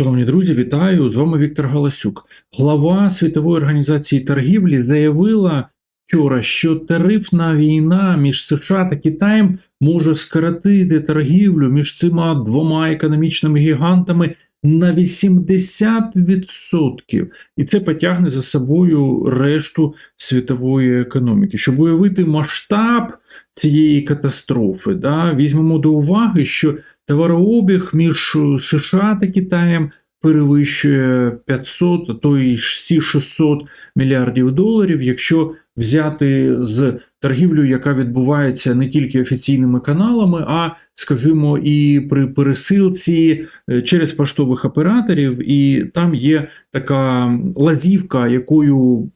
Шановні друзі, вітаю! З вами Віктор Галасюк. Глава Світової організації торгівлі заявила вчора, що тарифна війна між США та Китаєм може скоротити торгівлю між цими двома економічними гігантами на 80%. І це потягне за собою решту світової економіки. Щоб уявити масштаб цієї катастрофи, да, візьмемо до уваги, що товарообіг між США та Китаєм перевищує 500, а то й 600 мільярдів доларів, якщо взяти з торгівлю, яка відбувається не тільки офіційними каналами, а, скажімо, і при пересилці е, через поштових операторів, і там є така лазівка, якою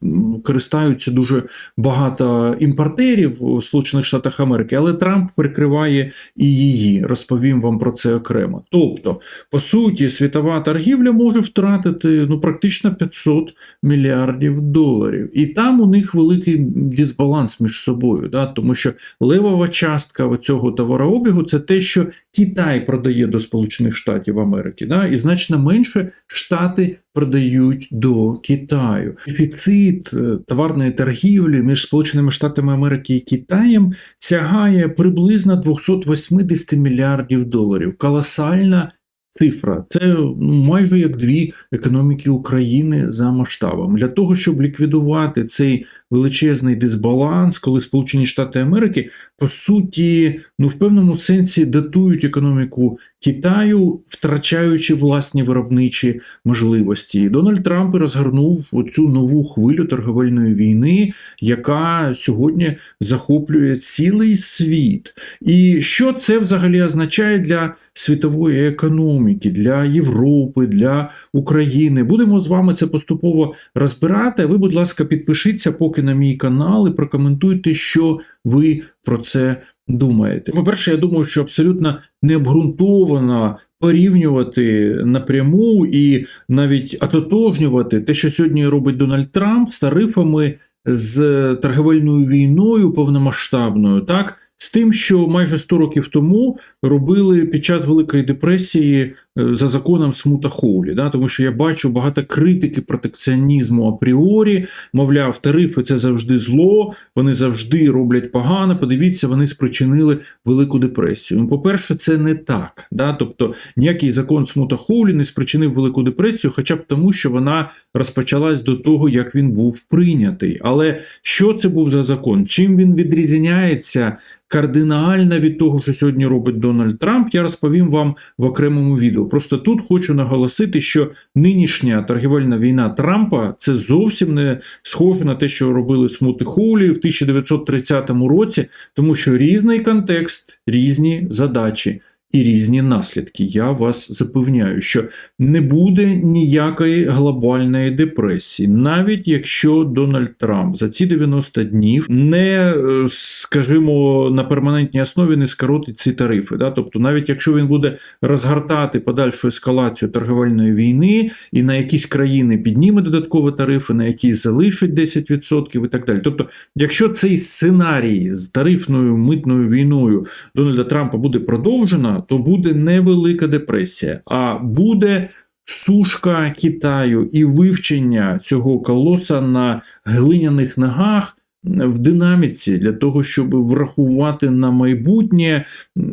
користаються дуже багато імпортерів у Сполучених Штатах Америки, але Трамп прикриває і її. Розповім вам про це окремо. Тобто, по суті, світова торгівля може втратити ну практично 500 мільярдів доларів, і там у них великий дисбаланс між собою, да? тому що левова частка цього товарообігу це те, що Китай продає до Сполучених Штатів Америки, да? і значно менше Штати продають до Китаю. Дефіцит е, товарної торгівлі між Сполученими Штатами Америки і Китаєм сягає приблизно 280 мільярдів доларів. Колосальна цифра. Це ну, майже як дві економіки України за масштабом. Для того, щоб ліквідувати цей величезний дисбаланс, коли Сполучені Штати Америки по суті, ну в певному сенсі датують економіку Китаю, втрачаючи власні виробничі можливості. Дональд Трамп розгорнув оцю нову хвилю торговельної війни, яка сьогодні захоплює цілий світ. І що це взагалі означає для світової економіки, для Європи, для України? Будемо з вами це поступово розбирати. Ви, будь ласка, підпишіться поки на мій канал і прокоментуйте, що ви про це думаєте. По-перше, я думаю, що абсолютно необґрунтовано порівнювати напряму і навіть ототожнювати те, що сьогодні робить Дональд Трамп з тарифами, з торговельною війною повномасштабною, так. З тим, що майже 100 років тому робили під час Великої депресії за законом смута Хоулі, да? тому що я бачу багато критики протекціонізму апріорі, мовляв, тарифи це завжди зло, вони завжди роблять погано. Подивіться, вони спричинили Велику депресію. Ну, по-перше, це не так. Да? Тобто ніякий закон смута Хоулі не спричинив Велику депресію, хоча б тому, що вона розпочалась до того, як він був прийнятий. Але що це був за закон? Чим він відрізняється? Кардинально від того, що сьогодні робить Дональд Трамп, я розповім вам в окремому відео. Просто тут хочу наголосити, що нинішня торгівельна війна Трампа це зовсім не схоже на те, що робили смути Хоулі в 1930 році, тому що різний контекст, різні задачі. І різні наслідки. Я вас запевняю, що не буде ніякої глобальної депресії, навіть якщо Дональд Трамп за ці 90 днів не, е, скажімо, на перманентній основі не скоротить ці тарифи. Да? Тобто, навіть якщо він буде розгортати подальшу ескалацію торговельної війни і на якісь країни підніме додаткові тарифи, на якісь залишить 10% і так далі. Тобто, якщо цей сценарій з тарифною митною війною Дональда Трампа буде продовжено, то буде невелика депресія, а буде сушка Китаю і вивчення цього колоса на глиняних ногах. В динаміці для того, щоб врахувати на майбутнє,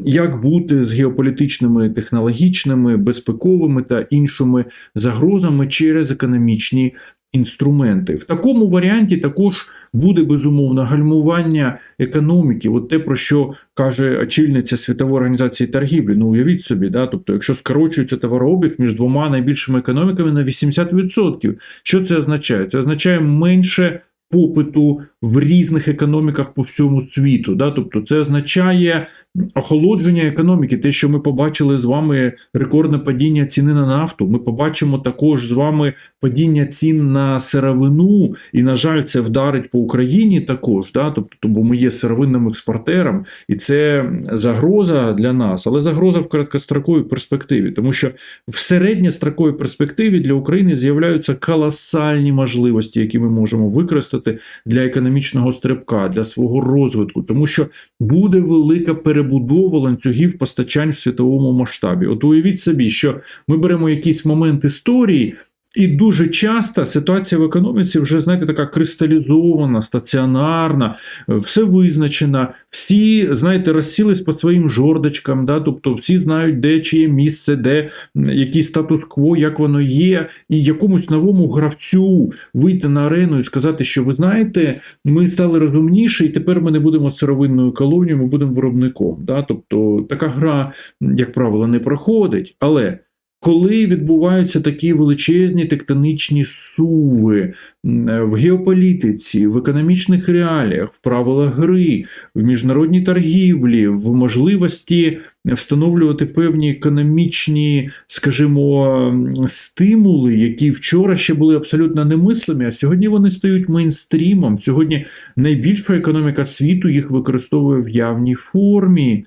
як бути з геополітичними, технологічними, безпековими та іншими загрозами через економічні інструменти. В такому варіанті також буде безумовно гальмування економіки. От те, про що каже очільниця Світової організації торгівлі. Ну уявіть собі, да? тобто, якщо скорочується товарообіг між двома найбільшими економіками на 80%, що це означає? Це означає менше. Попиту в різних економіках по всьому світу, да, тобто це означає охолодження економіки. Те, що ми побачили з вами рекордне падіння ціни на нафту. Ми побачимо також з вами падіння цін на сировину, і, на жаль, це вдарить по Україні також. Да? Тобто, бо ми є сировинним експортером, і це загроза для нас, але загроза в короткостроковій перспективі, тому що в середньостроковій перспективі для України з'являються колосальні можливості, які ми можемо використати для економічної економічного стрибка, для свого розвитку, тому що буде велика перебудова ланцюгів постачань в світовому масштабі. От уявіть собі, що ми беремо якийсь момент історії. І дуже часто ситуація в економіці вже, знаєте, така кристалізована, стаціонарна, все визначено, всі, знаєте, розсілись по своїм жордочкам, да? тобто всі знають, де чиє місце, де який статус-кво, як воно є, і якомусь новому гравцю вийти на арену і сказати, що ви знаєте, ми стали розумніші, і тепер ми не будемо сировинною колонією, ми будемо виробником. Да? Тобто така гра, як правило, не проходить, але. Коли відбуваються такі величезні тектонічні суви в геополітиці, в економічних реаліях, в правилах гри, в міжнародній торгівлі, в можливості встановлювати певні економічні, скажімо, стимули, які вчора ще були абсолютно немислимі, а сьогодні вони стають мейнстрімом. Сьогодні найбільша економіка світу їх використовує в явній формі.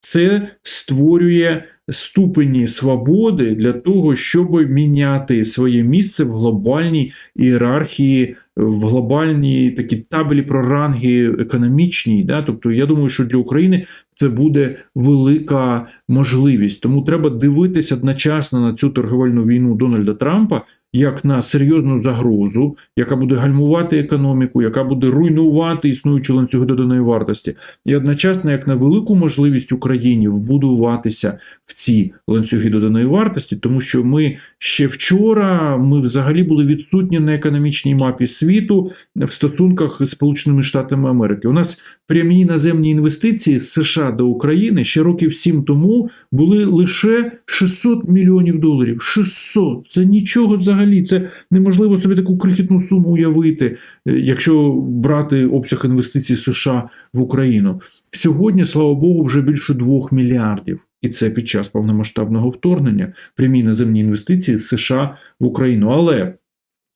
Це створює ступені свободи для того, щоб міняти своє місце в глобальній ієрархії, в глобальній такі табелі про ранги економічній. Да? Тобто, я думаю, що для України це буде велика можливість. Тому треба дивитися одночасно на цю торговельну війну Дональда Трампа як на серйозну загрозу, яка буде гальмувати економіку, яка буде руйнувати існуючі ланцюги доданої вартості, і одночасно як на велику можливість Україні вбудуватися в ці ланцюги доданої вартості, тому що ми ще вчора ми взагалі були відсутні на економічній мапі світу в стосунках з Сполученими Штатами Америки. У нас прямі іноземні інвестиції з США до України ще років сім тому були лише 600 мільйонів доларів. 600! Це нічого взагалі. Це неможливо собі таку крихітну суму уявити, якщо брати обсяг інвестицій США в Україну. Сьогодні, слава Богу, вже більше 2 мільярдів. І це під час повномасштабного вторгнення прямі наземні інвестиції з США в Україну. Але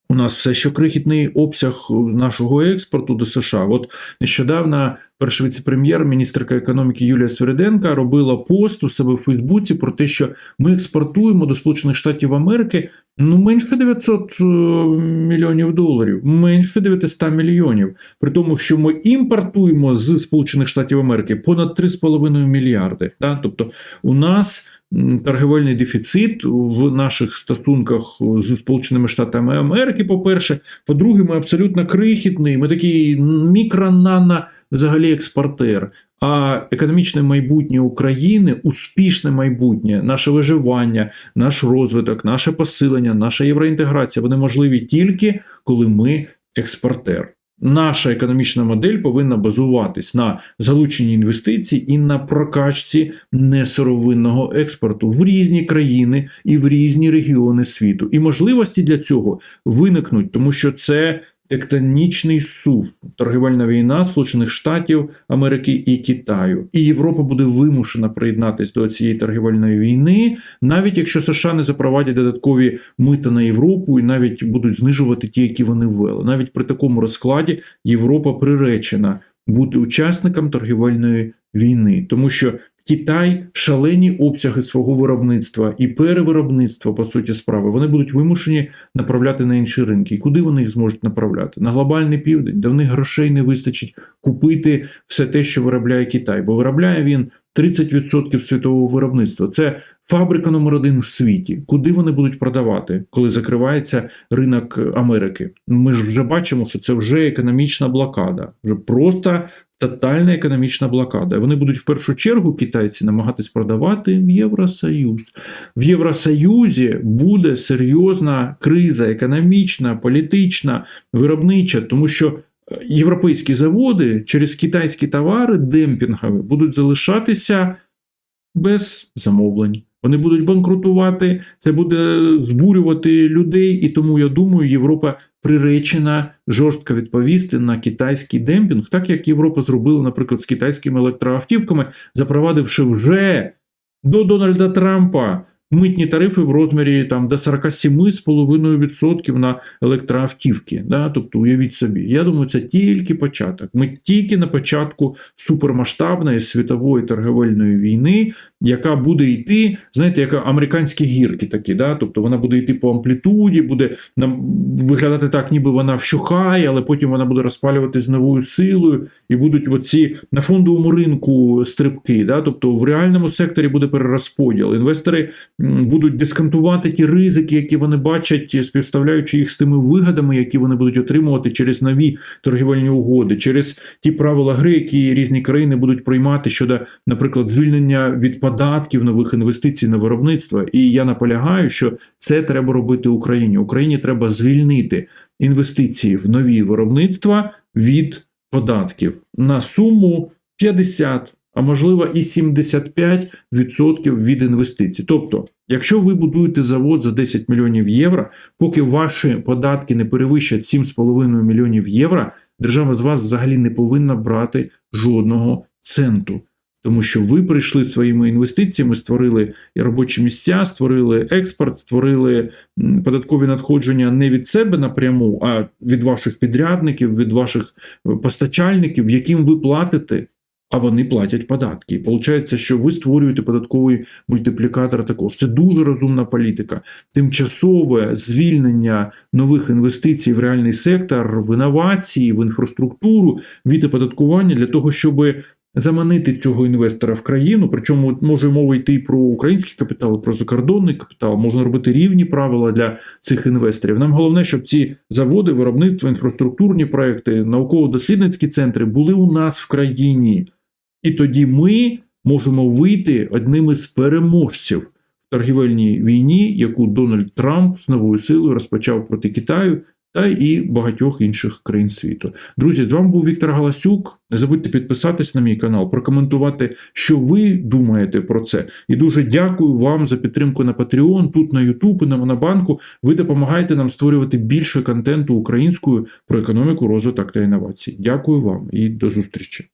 у нас все ще крихітний обсяг нашого експорту до США. От нещодавно перший віце-прем'єр, міністерка економіки Юлія Свериденка робила пост у себе в Фейсбуці про те, що ми експортуємо до Сполучених Штатів Америки ну менше 900 мільйонів доларів, менше 900 мільйонів. При тому, що ми імпортуємо з Сполучених Штатів Америки понад 3,5 мільярди. Да? Тобто у нас торговельний дефіцит в наших стосунках з Сполученими Штатами Америки. По-перше, по-друге, ми абсолютно крихітний. Ми такий мікро-нано взагалі експортер. А економічне майбутнє України, успішне майбутнє, наше виживання, наш розвиток, наше посилення, наша євроінтеграція вони можливі тільки коли ми експортер. Наша економічна модель повинна базуватись на залученні інвестицій і на прокачці несировинного експорту в різні країни і в різні регіони світу. І можливості для цього виникнуть, тому що це тектонічний сув, торгівельна війна Сполучених Штатів Америки і Китаю. І Європа буде вимушена приєднатися до цієї торгівельної війни, навіть якщо США не запровадять додаткові мита на Європу і навіть будуть знижувати ті, які вони ввели. Навіть при такому розкладі Європа приречена бути учасником торгівельної війни, тому що Китай шалені обсяги свого виробництва і перевиробництва, по суті справи, вони будуть вимушені направляти на інші ринки. І куди вони їх зможуть направляти? На глобальний південь, де в них грошей не вистачить купити все те, що виробляє Китай, бо виробляє він 30% світового виробництва. Це фабрика номер один в світі. Куди вони будуть продавати, коли закривається ринок Америки? Ми ж вже бачимо, що це вже економічна блокада, вже просто тотальна економічна блокада. Вони будуть в першу чергу китайці намагатись продавати в Євросоюз. В Євросоюзі буде серйозна криза економічна, політична, виробнича, тому що. Європейські заводи через китайські товари демпінгові будуть залишатися без замовлень. Вони будуть банкрутувати, це буде збурювати людей, і тому я думаю, Європа приречена жорстко відповісти на китайський демпінг, так як Європа зробила, наприклад, з китайськими електроавтівками, запровадивши вже до Дональда Трампа митні тарифи в розмірі там до 47,5% на електроавтівки. Да? Тобто, уявіть собі, я думаю, це тільки початок. Ми тільки на початку супермасштабної світової торговельної війни, яка буде йти, знаєте, як американські гірки такі, да? тобто вона буде йти по амплітуді, буде нам виглядати так, ніби вона вщухає, але потім вона буде розпалюватись з новою силою, і будуть оці на фондовому ринку стрибки. Да? Тобто в реальному секторі буде перерозподіл. Інвестори будуть дисконтувати ті ризики, які вони бачать, співставляючи їх з тими вигодами, які вони будуть отримувати через нові торгівельні угоди, через ті правила гри, які різні країни будуть приймати щодо, наприклад, звільнення від податків нових інвестицій на виробництво. І я наполягаю, що це треба робити Україні. Україні треба звільнити інвестиції в нові виробництва від податків на суму 50, а можливо і 75% від інвестицій. Тобто, якщо ви будуєте завод за 10 мільйонів євро, поки ваші податки не перевищать 7,5 мільйонів євро, держава з вас взагалі не повинна брати жодного центу. Тому що ви прийшли своїми інвестиціями, створили робочі місця, створили експорт, створили податкові надходження не від себе напряму, а від ваших підрядників, від ваших е, постачальників, яким ви платите, а вони платять податки. І Получається, що ви створюєте податковий мультиплікатор також. Це дуже розумна політика. Тимчасове звільнення нових інвестицій в реальний сектор, в інновації, в інфраструктуру від оподаткування для того, щоб заманити цього інвестора в країну. Причому може мова йти про український капітал, про закордонний капітал. Можна робити рівні правила для цих інвесторів. Нам головне, щоб ці заводи, виробництво, інфраструктурні проекти, науково-дослідницькі центри були у нас в країні. І тоді ми можемо вийти одним із переможців в торгівельній війні, яку Дональд Трамп з новою силою розпочав проти Китаю та і багатьох інших країн світу. Друзі, з вами був Віктор Галасюк. Не забудьте підписатись на мій канал, прокоментувати, що ви думаєте про це. І дуже дякую вам за підтримку на Patreon, тут на YouTube на Монобанку. Ви допомагаєте нам створювати більше контенту українською про економіку, розвиток та інновації. Дякую вам і до зустрічі.